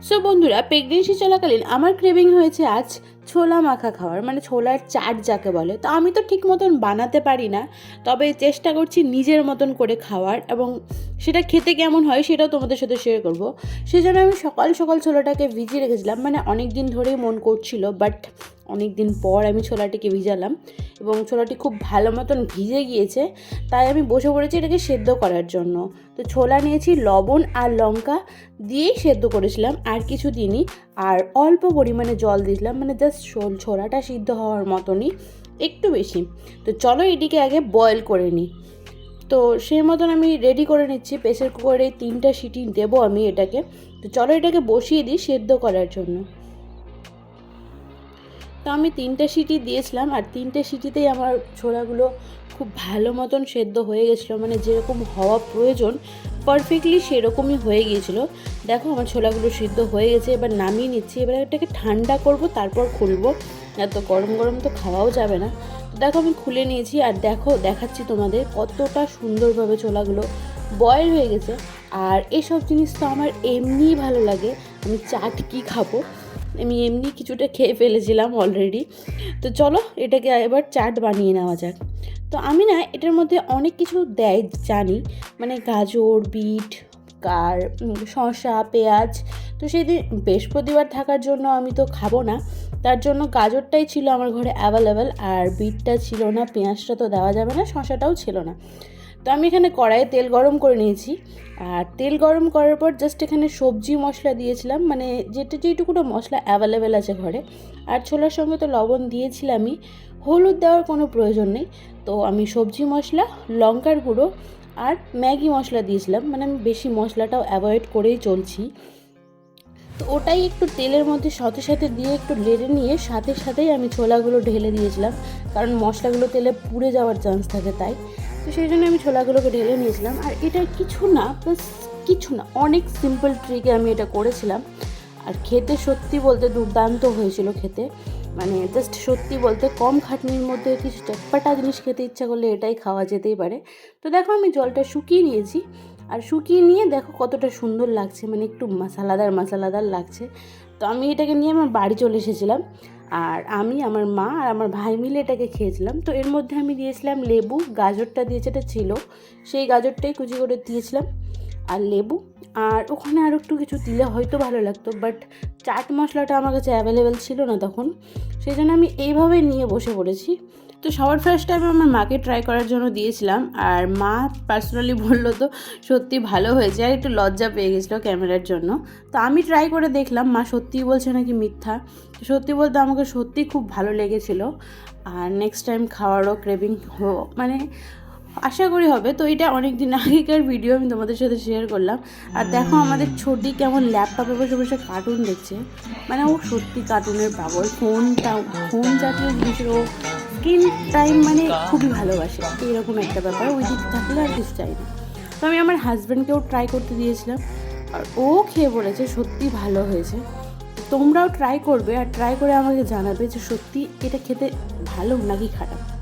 So বন্ধুরা pregnancy চলাকালীন আমার ক্রেভিং হয়েছে আজ ছোলা মাখা খাওয়ার মানে ছোলার চাট যাকে বলে। তো আমি তো ঠিক মতন বানাতে পারি না, তবে চেষ্টা করছি নিজের মতন করে খাওয়ার এবং সেটা খেতে কেমন হয় সেটাও তোমাদের সাথে শেয়ার করব। সেজন্য আমি সকাল সকাল ছোলাটাকে ভিজিয়ে রেখেছিলাম মানে অনেক দিন ধরেই মন করছিল বাট অনেক দিন পর আমি ছোলাটিকে ভিজালাম এবং ছোলাটি খুব ভালো মতন ভিজে গিয়েছে, তাই আমি বসে পড়েছি এটাকে সেদ্ধ করার জন্য। তো ছোলা নিয়েছি লবণ আর লঙ্কা দিয়েই সেদ্ধ করেছিলাম, আর কিছু দিনই আর অল্প পরিমাণে জল দিয়েছিলাম মানে জাস্ট ছোলাটা সিদ্ধ হওয়ার মতনই, একটু বেশি। তো চলো এটিকে আগে বয়েল করে নিই। তো সেই মতন আমি রেডি করে নিচ্ছি প্রেসার কুকারে তিনটা সিটি দেবো আমি এটাকে। তো চলো এটাকে বসিয়ে দিই সেদ্ধ করার জন্য। তো আমি তিনটে সিটি দিয়েছিলাম আর তিনটে সিটিতেই আমার ছোলাগুলো খুব ভালো মতন সেদ্ধ হয়ে গেছিল মানে যেরকম হওয়া প্রয়োজন পারফেক্টলি সেরকমই হয়ে গিয়েছিল। দেখো আমার ছোলাগুলো সিদ্ধ হয়ে গেছে, এবার নামিয়ে নিচ্ছি, এবার এটাকে ঠান্ডা করব, তারপর খুলবো। এত গরম গরম তো খাওয়াও যাবে না। দেখো আমি খুলে নিয়েছি, আর দেখো, দেখাচ্ছি তোমাদের কতটা সুন্দরভাবে ছোলাগুলো বয়েল হয়ে গেছে। আর এসব জিনিস তো আমার এমনিই ভালো লাগে, আমি চাট কী খাব? আমি এমনি কিছুটা খেয়ে ফেলেছিলাম অলরেডি তো চলো এটাকে এবার চাট বানিয়ে নেওয়া যাক। তো আমি না এটার মধ্যে অনেক কিছু দেয় জানি। মানে গাজর বিট উম, শসা পেঁয়াজ। তো সেদিন বৃহস্পতিবার থাকার জন্য আমি তো খাব না। তার জন্য গাজরটাই ছিল আমার ঘরে অ্যাভেলেবেল আর বিটটা ছিল না পেঁয়াজটা তো দেওয়া যাবে না শসাটাও ছিল না। তো আমি এখানে কড়াইয়ে তেল গরম করে নিয়েছি। আর তেল গরম করার পর জাস্ট এখানে সবজি মশলা দিয়েছিলাম। মানে যেটা যেটুকুটা মশলা অ্যাভেলেবেল আছে ঘরে। আর ছোলার সঙ্গে তো লবণ দিয়েছিলামই হলুদ দেওয়ার কোনো প্রয়োজন নেই। তো আমি সবজি মশলা, লঙ্কার গুঁড়ো আর ম্যাগি মশলা দিয়েছিলাম। মানে আমি বেশি মশলাটাও অ্যাভয়েড করেই চলছি। তো ওটাই একটু তেলের মধ্যে সাথে সাথে দিয়ে একটু লেড়ে নিয়ে সাথে সাথেই আমি ছোলাগুলো ঢেলে দিয়েছিলাম। কারণ মশলাগুলো তেলে পুড়ে যাওয়ার চান্স থাকে তাই। তো সেই জন্য আমি ছোলাগুলোকে ঢেলে নিয়েছিলাম। আর এটা কিছু না প্লাস কিছু না, অনেক সিম্পল ট্রিকে আমি এটা করেছিলাম। আর খেতে সত্যি বলতে দুর্দান্ত হয়েছিল খেতে। মানে জাস্ট সত্যি বলতে কম খাটনির মধ্যে কিছু চটপাটা জিনিস খেতে ইচ্ছা করলে এটাই খাওয়া যেতেই পারে। তো দেখো আমি জলটা শুকিয়ে নিয়েছি। আর শুকিয়ে নিয়ে দেখো কতটা সুন্দর লাগছে মানে একটু মশালাদার মশালাদার লাগছে। তো আমি এটাকে নিয়ে আমার বাড়ি চলে এসেছিলাম আর আমি, আমার মা আর আমার ভাই মিলে এটাকে খেয়েছিলাম। তো এর মধ্যে আমি দিয়েছিলাম লেবু, গাজরটা দিয়ে যেটা ছিল। সেই গাজরটাই কুচি করে দিয়েছিলাম। আর লেবু। আর ওখানে আর একটু কিছু দিলে হয়তো ভালো লাগতো বাট চাট মশলাটা আমার কাছে অ্যাভেলেবেল ছিল না তখন। সেই জন্য আমি এইভাবে নিয়ে বসে পড়েছি। তো সবার ফার্স্ট টাইম আমার মাকে ট্রাই করার জন্য দিয়েছিলাম, আর মা পার্সোনালি বলল তো, সত্যি ভালো হয়েছে। আর একটু লজ্জা পেয়ে গেছিল ক্যামেরার জন্য। তো আমি ট্রাই করে দেখলাম, মা সত্যিই বলছে নাকি মিথ্যা। সত্যি বলতে আমাকে সত্যি খুব ভালো লেগেছিলো। আর নেক্সট টাইম খাওয়ারও ক্রেভিং মানে আশা করি হবে। তো এটা অনেক দিন আগেকার ভিডিও আমি তোমাদের সাথে শেয়ার করলাম। আর দেখো আমাদের ছোটি কেমন ল্যাপটপে বসে বসে কার্টুন দেখছে। মানে ও সত্যি কার্টুনের পাগল। ফোনটা ফোন জাতীয় জিনিসের ও স্ক্রিন টাইম মানে খুবই ভালোবাসে। এরকম একটা ব্যাপার। ওই দিক থাকলে আর কিছু চাই না। তো আমি আমার হাজব্যান্ডকেও ট্রাই করতে দিয়েছিলাম। আর ও খেয়ে বলেছে, সত্যি ভালো হয়েছে। তোমরাও ট্রাই করবে। আর ট্রাই করে আমাকে জানাবে যে সত্যি এটা খেতে ভালো নাকি খারাপ।